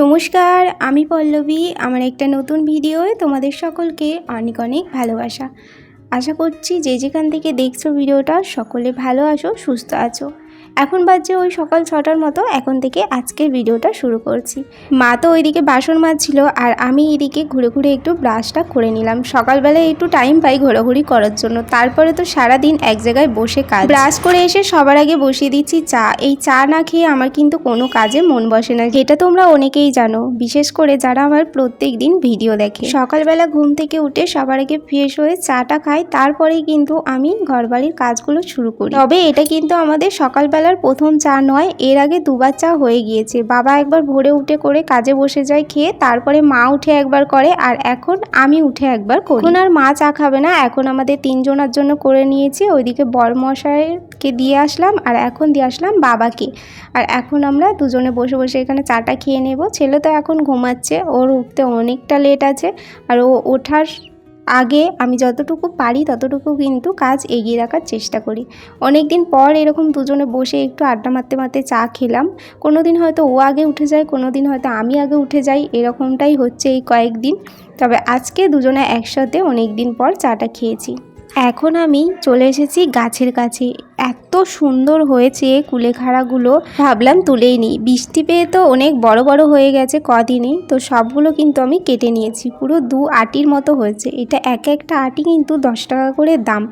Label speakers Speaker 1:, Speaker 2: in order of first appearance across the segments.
Speaker 1: নমস্কার, আমি পল্লবী। আমার একটা নতুন ভিডিওয়ে তোমাদের সকলকে অনেক অনেক ভালোবাসা। আশা করছি যে যেখান থেকে দেখছ ভিডিওটা, সকলে ভালো আছো, সুস্থ আছো। এখন বাজছে ওই সকাল ছটার মতো, এখন থেকে আজকের ভিডিওটা শুরু করছি। মা তো ওইদিকে বাসন মাজছিল আর আমি এদিকে ঘুরে ঘুরে একটু ব্রাশটা করে নিলাম। সকালবেলায় একটু টাইম পাই ঘোরাঘুরি করার জন্য, তারপরে তো সারা দিন এক জায়গায় বসে কাজ। ব্রাশ করে এসে সবার আগে বসিয়ে দিচ্ছি চা। এই চা না খেয়ে আমার কিন্তু কোনো কাজে মন বসে না। যেটা তোমরা অনেকেই জানো, বিশেষ করে যারা আমার প্রত্যেক দিন ভিডিও দেখে। সকালবেলা ঘুম থেকে উঠে সবার আগে ফ্রেশ হয়ে চাটা খাই, তারপরেই কিন্তু আমি ঘরবাড়ির কাজগুলো শুরু করি। তবে এটা কিন্তু আমাদের সকালবেলার প্রথম চা নয়, এর আগে দুবার চা হয়ে গিয়েছে। বাবা একবার ভোরে উঠে করে কাজে বসে যায় খেয়ে, তারপরে মা উঠে একবার করে, আর এখন আমি উঠে একবার করি। এখন আর মা চা খাবে না, এখন আমাদের তিনজনের জন্য করে নিয়েছি। ওইদিকে বরমশাইকে দিয়ে আসলাম, আর এখন দিয়ে আসলাম বাবাকে। আর এখন আমরা দুজনে বসে বসে এখানে চাটা খেয়ে নেব। ছেলে তো এখন ঘুমাচ্ছে, ওর উঠতে অনেকটা লেট আছে, আর ও ওঠার আগে আমি যতটুকু পারি ততটুকু কিন্তু কাজ এগিয়ে রাখার চেষ্টা করি। অনেক দিন পর এরকম দুজনে বসে একটু আড্ডা মারতে মারতে চা খেলাম। কোনো দিন হয়তো ও আগে উঠে যায় কোনো দিন হয়তো আমি আগে উঠে যাই, এরকমটাই হচ্ছে এই কয়েকদিন। তবে আজকে দুজনে একসাথে অনেক দিন পর চাটা খেয়েছি। এখন আমি চলে এসেছি গাছের কাছে। এত সুন্দর হয়েছে কুলেখাড়াগুলো। ভাবলাম তুলেই নিই। বৃষ্টি পেয়ে তো অনেক বড় বড় হয়ে গেছে কদিনই তো সবগুলো কিন্তু আমি কেটে নিয়েছি। পুরো দু আটির মতো হয়েছে। এটা এক একটা আটি কিন্তু দশ টাকা করে দাম।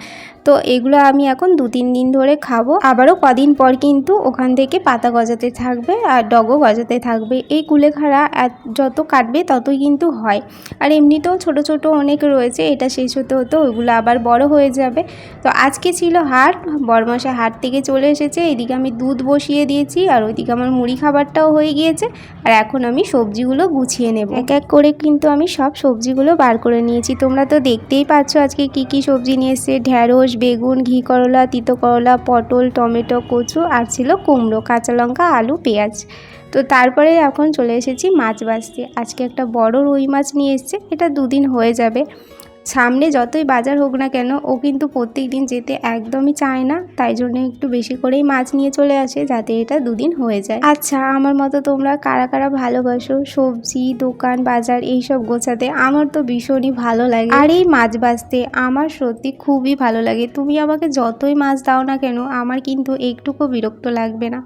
Speaker 1: তো এগুলো আমি এখন দু তিন দিন ধরে খাব। আবারও কদিন পর কিন্তু ওখান থেকে পাতা গজাতে থাকবে আর ডগও গজাতে থাকবে। এই কুলেখাড়া যত কাটবে ততই কিন্তু হয়। আর এমনিতেও ছোট ছোট অনেক রয়েছে। এটা শেষ হতে হতো ওইগুলো আবার বড় হয়ে যাবে। তো আজকে ছিল হাট বরমাসা হাট থেকে চলে এসেছে, এদিকে আমি দুধ বসিয়ে দিয়েছি আর ওইদিকে আমার মুড়ি খাবারটাও হয়ে গিয়েছে আর এখন আমি সবজিগুলো গুছিয়ে নেব। এক এক করে কিন্তু আমি সব সবজিগুলো বার করে নিয়েছি। তোমরা তো দেখতেই পাচ্ছ আজকে কি কি সবজি নিয়ে এসছে। ঢ্যাঁড়স, বেগুন, ঘি করলা, তিতো করলা, পটল, টমেটো, কচু আর ছিল কুমড়ো, কাঁচা লঙ্কা, আলু, পেঁয়াজ। তো তারপরে এখন চলে এসেছি মাছ বাছতে। আজকে একটা বড় রুই মাছ নিয়ে এসছে, এটা দুদিন হয়ে যাবে। সামনে যতই বাজার হোক না কেন, ও কিন্তু প্রত্যেক দিন যেতে একদমই চায় না। তাই জন্য একটু বেশি করেই মাছ নিয়ে চলে আসে যাতে এটা দুদিন হয়ে যায়। আচ্ছা আমার মতো তোমরা কারা কারা ভালোবাসো? সবজি, দোকান, বাজার, এইসব গোছাতে আমার তো ভীষণই ভালো লাগে। আর এই মাছ বাছতে আমার সত্যি খুবই ভালো লাগে। তুমি আমাকে যতই মাছ দাও না কেন, আমার কিন্তু একটুকু বিরক্ত লাগবে না।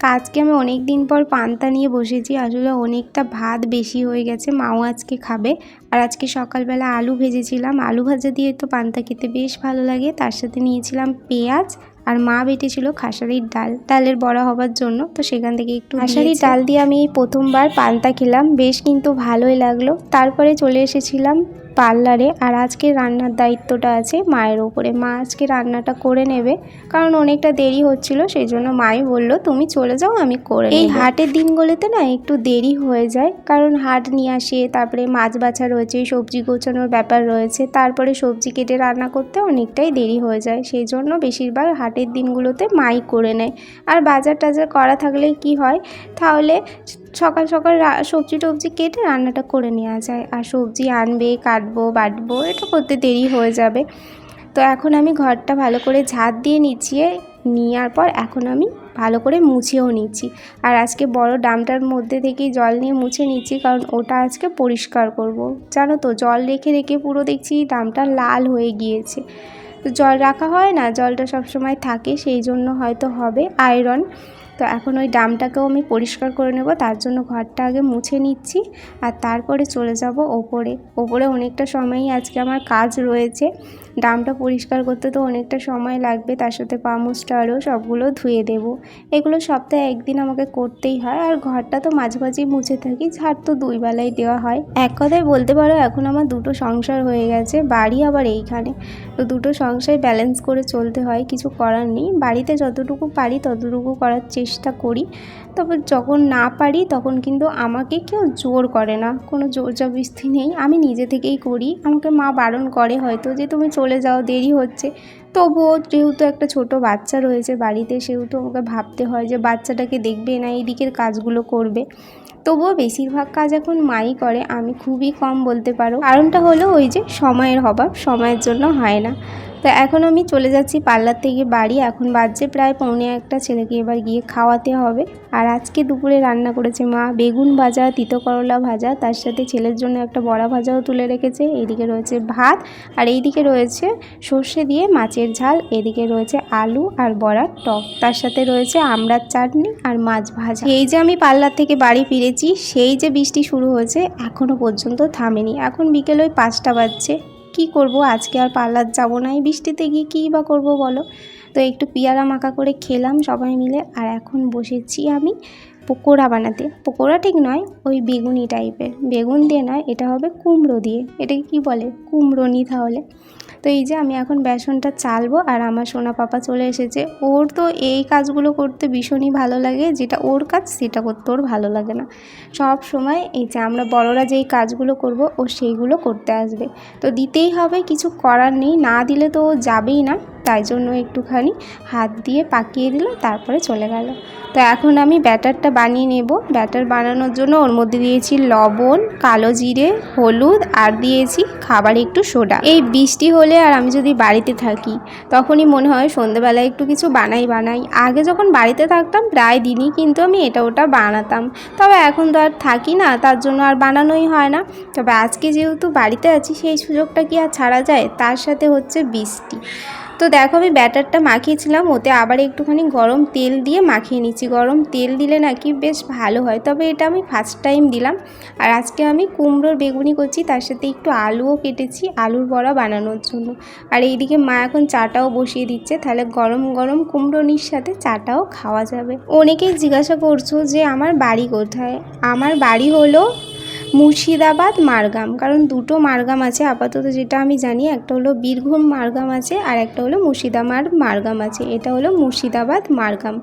Speaker 1: তো আজকে আমি অনেক দিন পর পান্তা নিয়ে বসেছি। আসলে অনেকটা ভাত বেশি হয়ে গেছে মাও আজকে খাবে। আর আজকে সকালবেলা আলু ভেজেছিলাম। আলু ভাজা দিয়ে তো পান্তা খেতে বেশ ভালো লাগে। তার সাথে নিয়েছিলাম পেঁয়াজ আর মা বেটেছিল খাসারির ডাল। ডালের বড়া হবার জন্য তো সেখান থেকে একটু খাসারির ডাল দিয়ে আমি প্রথমবার পান্তা খেলাম। বেশ কিন্তু ভালোই লাগল। তারপরে চলে এসেছিলাম পার্লারে। আর আজকে রান্নার দায়িত্বটা আছে মায়ের ওপরে মা আজকে রান্নাটা করে নেবে কারণ অনেকটা দেরি হচ্ছিল সেই জন্য মাই বলল তুমি চলে যাও আমি করে এই হাটের দিনগুলোতে না একটু দেরি হয়ে যায় কারণ হাট নিয়ে আসে তারপরে মাছ বাছা রয়েছে সবজি গোছানোর ব্যাপার রয়েছে তারপরে সবজি কেটে রান্না করতে অনেকটাই দেরি হয়ে যায়। সেই জন্য বেশিরভাগ হাটের দিনগুলোতে মাই করে নেয়। আর বাজার টাজার করা থাকলে কি হয় তাহলে সকাল সকাল সবজি টবজি কেটে রান্নাটা করে নেওয়া যায়। আর সবজি আনবে, কাটবো, বাটবো, এটা করতে দেরি হয়ে যাবে। তো এখন আমি ঘরটা ভালো করে ঝাঁট দিয়ে নিচ্ছিয়ে নেওয়ার পর এখন আমি ভালো করে মুছেও নিচ্ছি। আর আজকে বড় ডামটার মধ্যে থেকেই জল নিয়ে মুছে নিচ্ছি, কারণ ওটা আজকে পরিষ্কার করব। জানো তো, জল রেখে রেখে পুরো দেখছি ডামটা লাল হয়ে গিয়েছে। তো জল রাখা হয় না, জলটা সবসময় থাকে, সেই জন্য হয়তো হবে আয়রন। তো এখন ওই ডামটাকেও আমি পরিষ্কার করে নেব, তার জন্য ঘরটা আগে মুছে নিচ্ছি আর তারপরে চলে যাব ওপরে। ওপরে অনেকটা সময়ই আজকে আমার কাজ রয়েছে। ডামটা পরিষ্কার করতে তো অনেকটা সময় লাগবে, তার সাথে পামোস্টারও সবগুলো ধুয়ে দেব। এগুলো সপ্তাহে একদিন আমাকে করতেই হয়, আর ঘরটা তো মাঝে মাঝেই মুছে থাকি, ঝাড় তো দুই বেলায় দেওয়া হয়। এক কথায় বলতে পারো, এখন আমার দুটো সংসার হয়ে গেছে, বাড়ি আবার এইখানে। তো দুটো সংসার ব্যালেন্স করে চলতে হয়, কিছু করার নেই। বাড়িতে যতটুকু পারি ততটুকু করার চেষ্টা করি। তবে যখন না পারি, তখন কিন্তু আমাকে কেউ জোর করে না, কোনো জোর জবস্তি নেই। আমি নিজে থেকেই করি, আমাকে মা বারণ করে হয়তো যে তুমি চলে যাও দেরি হচ্ছে। তবুও যেহেতু একটা ছোট বাচ্চা রয়েছে বাড়িতে, সেহেতু আমাকে ভাবতে হয় যে বাচ্চাটাকে দেখবে না এই দিকের কাজগুলো করবে। তবুও বেশিরভাগ কাজ এখন মাই করে, আমি খুবই কম বলতে পারো। কারণটা হলো ওই যে সময়ের অভাব, সময়ের জন্য হয় না। তো এখন আমি চলে যাচ্ছি পার্লার থেকে বাড়ি। এখন বাজছে প্রায় পৌনে একটা, ছেলেকে এবার গিয়ে খাওয়াতে হবে। আর আজকে দুপুরে রান্না করেছে মা বেগুন ভাজা, তিতো করলা ভাজা। তার সাথে ছেলের জন্য একটা বড়া ভাজাও তুলে রেখেছে। এইদিকে রয়েছে ভাত আর এইদিকে রয়েছে সর্ষে দিয়ে মাছের ঝাল। এদিকে রয়েছে আলু আর বড়ার টক। তার সাথে রয়েছে আমড়ার চাটনি আর মাছ ভাজা। এই যে আমি পার্লার থেকে বাড়ি ফিরেছি, সেই যে বৃষ্টি শুরু হয়েছে এখনও পর্যন্ত থামেনি। এখন বিকেল ওই পাঁচটা বাজছে। কি করব? আজকে আর পার্লার যাব না। এই বৃষ্টিতে গিয়ে কী বা করব বলো? তো একটু পিয়ারা মাখা করে খেলাম সবাই মিলে। আর এখন বসেছি আমি পকোড়া বানাতে। পকোড়া ঠিক নয়, ওই বেগুনি টাইপের বেগুন দিয়ে নয়, এটা হবে কুমড়ো দিয়ে। এটাকে কি বলে? কুমড়োনি তাহলে। তো এই যে আমি এখন বেসনটা চালবো আর আমার সোনা পাপা চলে এসেছে। ওর তো এই কাজগুলো করতে ভীষণই ভালো লাগে। যেটা ওর কাজ, সেটা করতে ওর ভালো লাগে না। সব সময় এই যে আমরা বড়রা যেই কাজগুলো করব, ও সেইগুলো করতে আসবে। তো দিতেই হবে, কিছু করার নেই। না দিলে তো ও যাবেই না। তাই জন্য একটুখানি হাত দিয়ে পাকিয়ে দিল, তারপরে চলে গেল। তো এখন আমি ব্যাটারটা বানিয়ে নেব। ব্যাটার বানানোর জন্য ওর মধ্যে দিয়েছি লবণ, কালো জিরে, হলুদ, আর দিয়েছি খাবার একটু সোডা। এই বৃষ্টি হলে আর আমি যদি বাড়িতে থাকি, তখনই মনে হয় সন্ধেবেলায় একটু কিছু বানাই বানাই। আগে যখন বাড়িতে থাকতাম, প্রায় দিনই কিন্তু আমি এটা ওটা বানাতাম। তবে এখন তো আর থাকি না, তার জন্য আর বানানোই হয় না। তবে আজকে যেহেতু বাড়িতে আছি, সেই সুযোগটা কি আর ছাড়া যায়? তার সাথে হচ্ছে বৃষ্টি। তো দেখো আমি ব্যাটারটা মাখিয়েছিলাম, ওতে আবার একটুখানি গরম তেল দিয়ে মাখিয়ে নিচ্ছি। গরম তেল দিলে নাকি বেশ ভালো হয়, তবে এটা আমি ফার্স্ট টাইম দিলাম। আর আজকে আমি কুমড়োর বেগুনি করছি, তার সাথে একটু আলুও কেটেছি, আলুর বড়া বানানোর জন্য। আর এইদিকে মা এখন চাটাও বসিয়ে দিচ্ছে, তাহলে গরম গরম কুমড়োনির সাথে চাটাও খাওয়া যাবে। অনেকেই জিজ্ঞাসা করছ যে আমার বাড়ি কোথায়? আমার বাড়ি হলো মুর্শিদাবাদ মারগাম। কারণ দুটো মারগাম আছে, আপাতত যেটা আমি জানি, একটা হলো বীরভূম মারগাম আছে আর একটা হলো মুর্শিদাবাদ মারগাম আছে। এটা হলো মুর্শিদাবাদ মারগাম।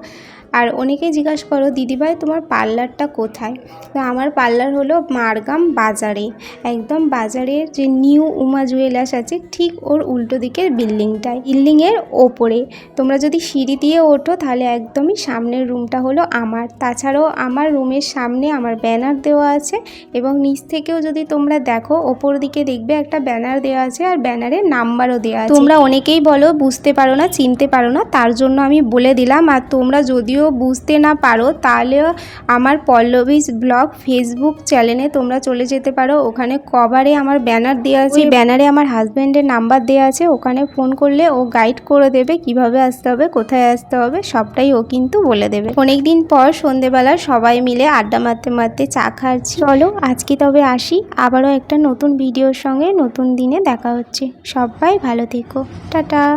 Speaker 1: আর অনেকেই জিজ্ঞাসা করো দিদিভাই তোমার পার্লারটা কোথায়? তো আমার পার্লার হলো মারগাম বাজারে। একদম বাজারের যে নিউ উমা জুয়েলার্স আছে, ঠিক ওর উল্টো দিকের বিল্ডিংটায়। বিল্ডিংয়ের ওপরে। তোমরা যদি সিঁড়ি দিয়ে ওঠো, তাহলে একদমই সামনের রুমটা হলো আমার। তাছাড়াও আমার রুমের সামনে আমার ব্যানার দেওয়া আছে এবং নিচ থেকেও যদি তোমরা দেখো, ওপর দিকে দেখবে একটা ব্যানার দেওয়া আছে আর ব্যানারে নাম্বারও দেওয়া আছে। তোমরা অনেকেই বলো, বুঝতে পারো না, চিনতে পারো না। তার জন্য আমি বলে দিলাম। আর তোমরা যদিও বুঝতে না পারো তাহলে আমার পল্লবীজ ব্লগ ফেসবুক চ্যানেলে তোমরা চলে যেতে পারো। ওখানে কভারে আমার ব্যানার দেওয়া আছে ব্যানারে আমার হাজব্যান্ডের নাম্বার দেওয়া আছে। ওখানে ফোন করলে ও গাইড করে দেবে কীভাবে আসতে হবে কোথায় আসতে হবে সবটাই ও কিন্তু বলে দেবে। অনেক দিন পর সন্ধেবেলা সবাই মিলে আড্ডা মারতে মারতে চা খাচ্ছি। চলো আজকে তবে আসি আবারও একটা নতুন ভিডিওর সঙ্গে নতুন দিনে দেখা হচ্ছে। সবাই ভালো থেকো। টাটা।